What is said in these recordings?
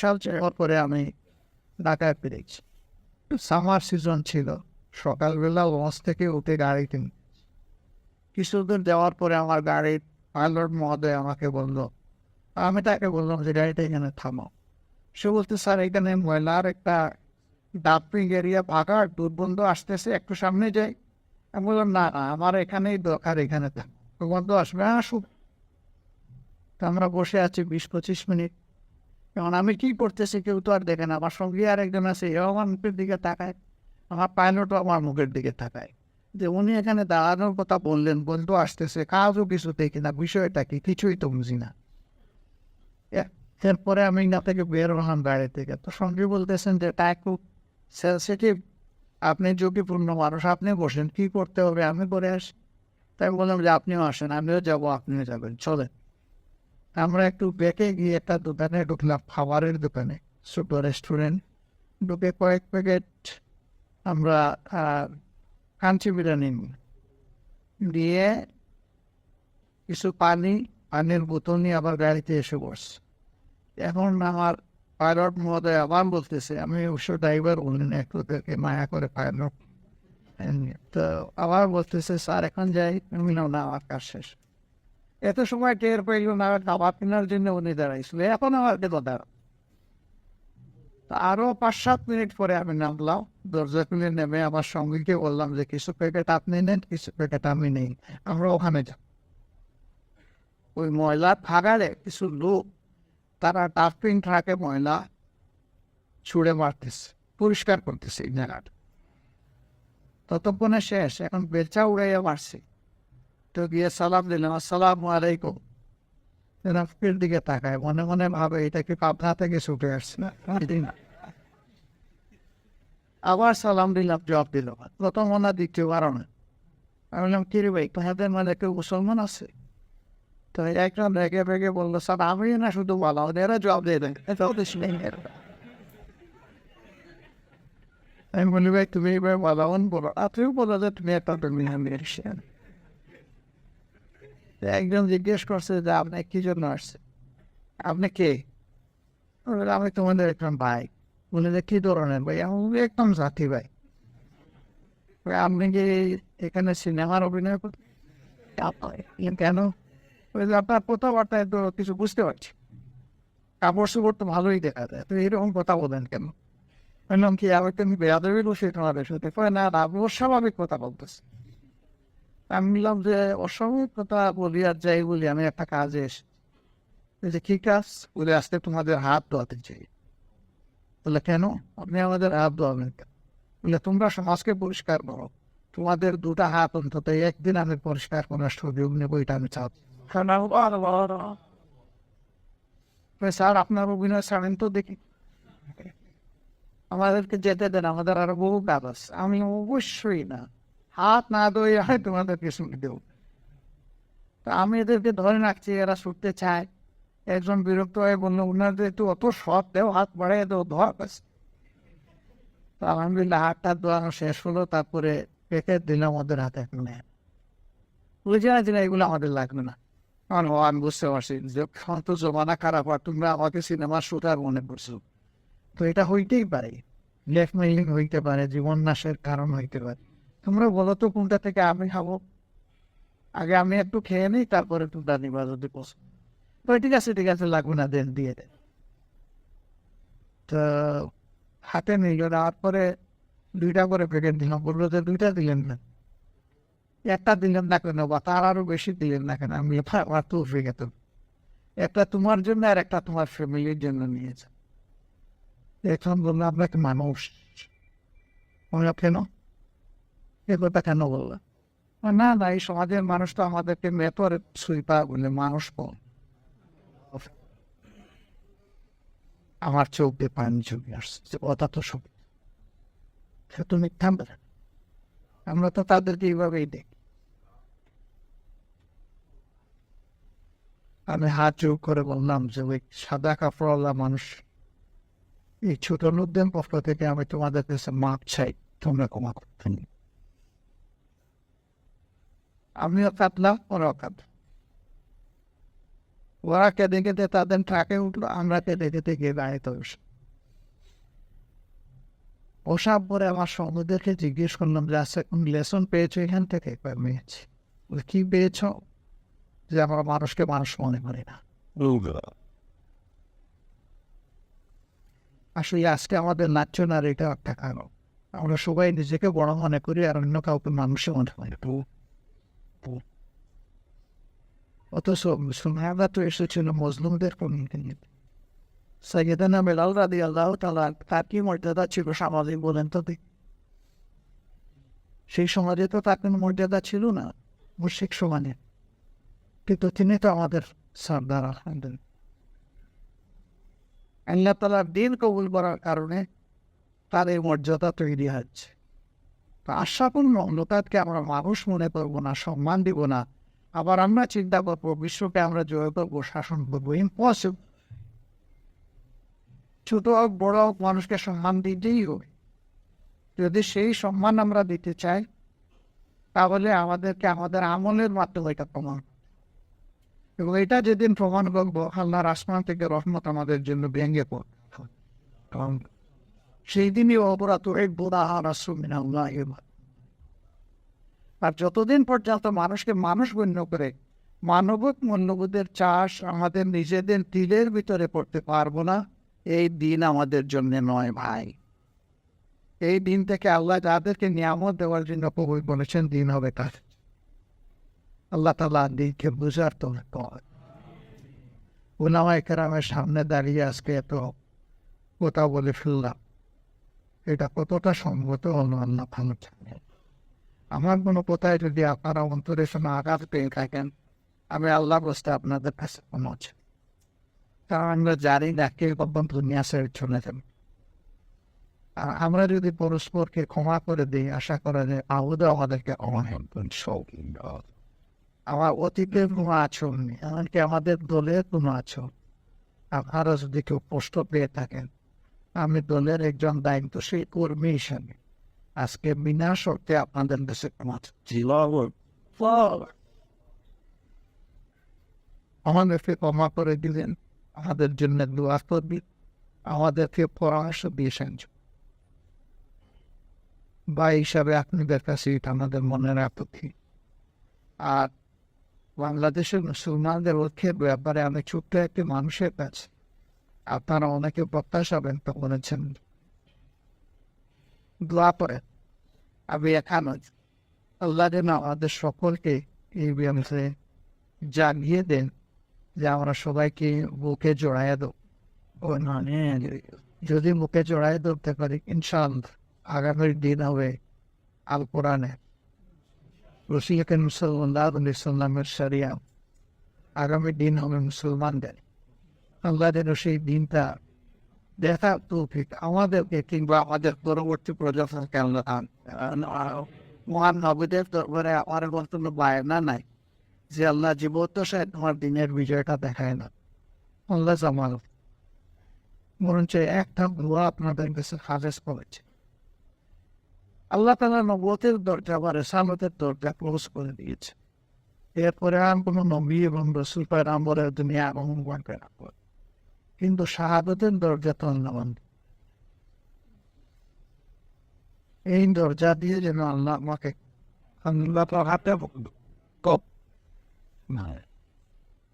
সাল যাওয়ার পরে আমি ঢাকায় ফিরেছি সামার সিজন ছিল। সকালবেলা লঞ্চ থেকে উঠে গাড়িতে কিছুদূর যাওয়ার পরে আমার গাড়ির পাইলট মহোদয় আমাকে বলল, আমি তাকে বললাম যে, গাড়িটা এখানে থামাও। সে বলতে স্যার, এখানে ময়লার একটা ডাম্পিং এরিয়া ফাঁকা, দুর্গন্ধ আসতেছে, একটু সামনে যাই। আমি বললাম, না না, আমার এখানেই দরকার, এখানে থাক দুর্গন্ধ আসবে, আসুক। আমরা বসে আছি বিশ পঁচিশ মিনিট। এখন আমি কি করতেছি কেউ তো আর দেখে না। আমার সঙ্গে আর একজন আছে, এও আমার মুখের দিকে তাকায়। আমার পাইলটও আমার মুখের দিকে তাকায়। যে উনি এখানে দাঁড়ানোর কথা বললেন, বন্ধু আসতেছে, কাজও কিছু দেখি না বিষয়টা কি কিছুই তো বুঝি না। এরপরে আমি না থেকে বের হলাম গাড়ি থেকে। তো সঙ্গে বলতেছেন যে এটা খুব সেন্সিটিভ আপনি ঝুঁকিপূর্ণ মানুষ, আপনি বসেন, কি করতে হবে? আমি করে আসি। তাই বললাম যে, আপনিও আসেন, আমিও যাব, আপনিও যাবেন, চলেন। আমরা একটু বেঁকে গিয়ে একটা দোকানে ঢুকলাম, খাবারের দোকানে, ছোট রেস্টুরেন্ট ঢুকে কয়েক প্যাকেট আমরা কাঞ্চি বিরিয়ানি দিয়ে কিছু পানি, পানির বোতল নিয়ে আবার গাড়িতে এসে বসছি। এখন আমার পাইলট মহোদয় আবার বলতেছে, আমি অবশ্য ড্রাইভার বললেন একটু ওদেরকে মায়া করে পাইলট তো আবার বলতেছে, স্যার, এখন যাই আমি না, আমার কাজ শেষ। এত সময় টের পেল না খাবার কেনার জন্য উনি দাঁড়াইছিল। এখন আমার কেন দাঁড়া আরও পাঁচ সাত মিনিট পরে আমি নামলাম, দরজা খুলে নেমে আমার সঙ্গীকে বললাম যে, কিছু প্যাকেট আপনি নেন, কিছু প্যাকেট আমি নেই, আমরা ওখানে যাব ওই ময়লা ফাগারে কিছু লোক, তারা ডাস্টবিন ট্রাকে ময়লা ছুঁড়ে মারতেছে, পরিষ্কার করতেছে এই জায়গাটা। ততক্ষণে শেষ, এখন বেচা উড়াইয়া মারছে। তো গিয়ে সালাম দিলাম আসসালাম আলাইকুম। রাফির দিকে তাকায়, মনে মনে ভাবে, এটা কি পাবনা থেকে ছুটে আসছে না? আবার সালাম দিলাম, জবাব দিল, প্রথম ওনা দ্বিতীয় কারণে। আমি বললাম, কি রে ভাই তোমাদের মানে কেউ মুসলমান আছে? তো একজন রেগে ভেগে বলল, স্যার আমি না, শুধু বলা এরা জবাব দিয়ে দেয় এটা ওদের শুনে আমি বলি, ভাই, তুমি এবার বলাবন বলো। আর তুমি বলো যে, তুমি একটা তুমি আমি এসেছেন একজন জিজ্ঞেস করছে যে আপনি কি জন্য আসছে আপনি কে? আমি তোমাদের একজন ভাই। বলে যে, কি ধরনের ভাই? আমি একদম জাতি ভাই। আপনি কি এখানে সিনেমার অভিনয় করতে কেন? আপনার কথাবার্তায় তো কিছু বুঝতে পারছি। কাপড় চোপড় তো ভালোই দেখা যায়। তো এরকম কথা বলেন কেন? বললাম কি, আমি তুমি বেয়াদবি বসে তোমাদের সাথে। না না স্বাভাবিক কথা বলতেছি। আমি বললাম যে অস্বাভাবিক কথা বলি আর যাই বলি আমি একটা কাজে এসে যে কি কাজ? বলে আজকে তোমাদের হাত ধোয়াতে চাই। বলে কেন? আপনি আমাদের হাত ধোয়াবেন বলে তোমরা সমাজকে পরিষ্কার করো। তোমাদের দুটা হাত অন্তত একদিন আমি পরিষ্কার করার সুযোগ নেব এটা আমি চাও স্যার আপনার অভিনয় ছাড়েন তো দেখি। আমাদেরকে যেতে দেন আমাদের আরও বহু কাজ আছে। আমি অবশ্যই না। হাত না ধরে আমি তোমাদেরকে শুনে দেব। তা আমি এদেরকে ধরে রাখছি এরা ছুটতে চায়। একজন বিরক্ত হয়ে বলল ওনাদের একটু অত শখ দেও হাত বাড়াই দেও কাছে তো আলহামদুলিল্লাহ হাতটা ধোয়ানো শেষ হলো তারপরে প্যাকেট দিলাম ওদের হাতে নেয় বুঝে না না, এগুলো আমাদের লাগবে না। কারণ আমি বুঝতে পারছি যে তো জমানা খারাপ আর তোমরা আমাকে সিনেমার শুটার মনে করছ। তো এটা হইতেই পারে। ব্ল্যাকমেইলিং হইতে পারে জীবন নাশের কারণ হইতে পারে। তোমরা বলো তো কোনটা থেকে আমি খাব? আগে আমি একটু খেয়ে নিই, তারপরে তোমরা নিবা যদি পছন্দ ঠিক আছে ঠিক আছে, লাগবে না, দেন, দিয়ে দেন। তো হাতে নিল, নেওয়ার পরে দুইটা করে প্যাকেট দিলাম, বলল যে দুইটা দিলেন না। একটা দিলেন না কেন বা তার আরও বেশি দিলেন না কেন? আমি আমার তো উঠে গেত একটা তোমার জন্য আর একটা তোমার ফ্যামিলির জন্য নিয়েছে। এখন বলল আপনাকে মানুষ। কেন? এ কথা কেন বললাম না না এই সমাজের মানুষ তো আমাদেরকে মেতর সুইপা বলে মানুষ কম আমার চোখ দিয়ে পানি চলে আসছে কথা তো সব। সে তো মিথ্যা। আমরা তো তাদেরকে এইভাবেই দেখি। আমি হাত চোখ করে বললাম যে ওই সাদা কাপড়ওয়ালা মানুষ এই ছোট নদ্যম পক্ষ থেকে আমি তোমাদের কাছে মাপ চাই তোমরা ক্ষমা করতে আমিও কাঁদলাম ওরাও কাঁদল ওরা কেঁদে কেঁদে তাদের ট্রাকে উঠল আমরা কেঁদে কেঁদে গিয়ে গাড়িতে বসে। ওসাব পরে আমার সঙ্গীদেরকে জিজ্ঞেস করলাম যে আচ্ছা কোন লেসন পেয়েছ এখান থেকে? কয়, পেয়েছি। কি পেয়েছ? যে আমরা মানুষকে মানুষ মনে করি না। আসলে আজকে আমাদের নাচ্য না এটা একটা কারণ। আমরা সবাই নিজেকে বড় মনে করি আর অন্য কাউকে মানুষে মনে করি অথচ মুসলমানরা তো এসেছিল মজলুমদের কমিউনিটি সৈয়দানা বেলাল রাদি আল্লাহ তালা তার কি মর্যাদা ছিল সামাজিক বলেন তো। সেই সমাজে তো তার কোনো মর্যাদা ছিল না মুর্শিক সমানে কিন্তু তিনি তো আমাদের সর্দার আল্লাহ তালার দিন কবুল করার কারণে তার এই মর্যাদা তৈরি হচ্ছে আশাপূর্ণ লোকাতকে আমরা মানুষ মনে করব না, সম্মান দিব না। আবার আমরা চিন্তা করব, বিশ্বকে আমরা জয় করব, শাসন করব। ইম্পসিবল ছোট হোক বড় হোক মানুষকে সম্মান দিতেই হবে। যদি সেই সম্মান আমরা দিতে চাই, তাহলে আমাদেরকে আমাদের আমলের মাধ্যমে এটা প্রমাণ এবং এটা যেদিন প্রমাণ করব, আল্লাহর আসমান থেকে রহমত আমাদের জন্য ভেঙে কারণ সেই দিনই অপরাধ আর যতদিন পর্যন্ত মানুষকে মানুষ গণ্য করে, মানবিক মূল্যবোধের চাষ আমাদের নিজেদের দিলের ভিতরে পড়তে পারব না, এই দিন আমাদের জন্য নয় ভাই। এই দিন থেকে আল্লাহ যাদেরকে নিয়ামত দেওয়ার জন্য কবুল বলেছেন দিন হবে তার। আল্লাহ তালা দিনকে বুঝার তো উনামাই কেরামের সামনে দাঁড়িয়ে আজকে এত কথা বলে ফেললাম। এটা কতটা হলো আল্লাহ ভালো আমার কোনো কোথায় যদি আপনারা অন্তরে শোনা আঘাত পেয়ে থাকেন, আমি আল্লাহ বসতে আপনাদের কাছে পৌঁছ কারণ আমরা জানি না কে কখন দুনিয়া ছেড়ে চলে যাবে। আর আমরা যদি পরস্পরকে ক্ষমা করে দিই, আশা করা যায় আহুদা আমাদেরকে আমার অতীতের কোনো আচরণ নেই, এমনকি আমাদের দলের কোনো আচরণ আপনারা যদি কেউ কষ্ট পেয়ে থাকেন আমি দলের একজন দায়িত্বশীল কর্মী হিসাবে আজকে বিনা শর্তে আপনাদের দেশে আমাদেরকে ক্ষমা করে দিলেন। আমাদের জন্য দোয়া করবি আমাদেরকে পরামর্শ দিয়েছেন। বা হিসাবে আপনাদের কাছে এটা আমাদের মনের আপত্তি আর বাংলাদেশের মুসলমানদের ঐক্যের ব্যাপারে আমি ছোট্ট একটি মানুষের কাছে আপনারা অনেকে প্রত্যাশা ব্যক্ত করেছেন। দোয়া করেন আমি এখানে। আল্লাহ যেন আমাদের সকলকে এই বিষয়ে জানিয়ে দেন যে আমরা সবাইকে বুকে জড়াইয়া দেব ও যদি বুকে জড়াইয়া ধরতে পারি ইনশাআল্লাহ আগামীর দিন হবে আল কোরআনে মুসলমাল্লাহ সাল্লামের সারিয়া আগামী দিন হবে মুসলমানদের। আল্লাহ সেই দিনটা দেখা তৌফিক আমাদেরকে কিংবা আমাদের পরবর্তী প্রজন্মকে মহান নবীদের দরবারে আমার কোনো বায়না নাই যে আল্লাহ জীবদ্দশায় তোমার দিনের বিজয়টা দেখায় না। আল্লাহ জামাল। বরঞ্চ একটা দোয়া আপনাদের কাছে হাজেস করেছে। আল্লাহ তালা নবতের দরজা বা রেসালতের দরজা ক্লোজ করে দিয়েছে। এরপরে আর কোনো নবী এবং রসুল পায়রাম্বরের দুনিয়া আগমন করবে না। কিন্তু শাহাদতের দরজা তো আল্লাহ বন্ধ। এই দরজা দিয়ে যেন আল্লাহ আমাকে হাতে কপ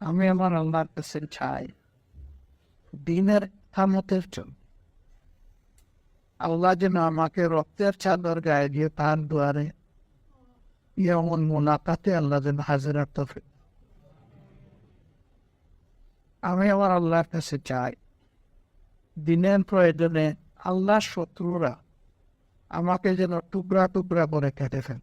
আমি আমার আল্লাহর কাছে চাই দিনের থামতের জন্য। আল্লাহ যেন আমাকে রক্তের চাদর গায়ে দিয়ে তার দুয়ারে এমন মোনাকাতে আল্লাহ যেন হাজিরার তফিক আমি আমার আল্লাহর কাছে চাই। দিনের প্রয়োজনে আল্লাহর শত্রুরা আমাকে যেন টুকরা টুকরা করে কেটে ফেল।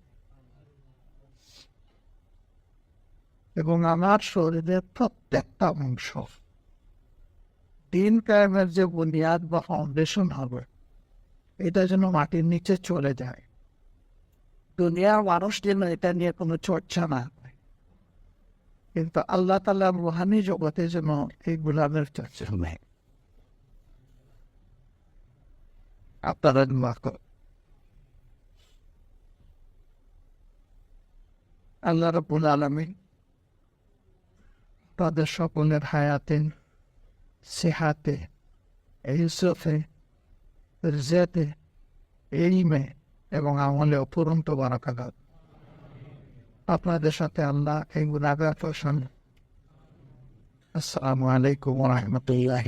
এবং আমার শরীরের প্রত্যেকটা অংশ দিন কায়েমের যে বুনিয়াদ বা ফাউন্ডেশন হবে, এটা যেন মাটির নিচে চলে যায়। দুনিয়ার মানুষ যেন এটা নিয়ে কোনো চর্চা না কিন্তু আল্লাহ তালা রুহানি জগতে যেন এই গুলামের চর্চা নেই আপনারা দোয়া করেন। আল্লাহ রব্বুল আলমিন আপনাদের সকলের হায়াতে, সেহাতে ইসফে রিজেতে এলিমে এবং আমলে অপুরন্ত বারাকাত। আপনাদের সাথে আল্লাহ এই গুণাগার আসসালামু আলাইকুম রহমতুল্লাহ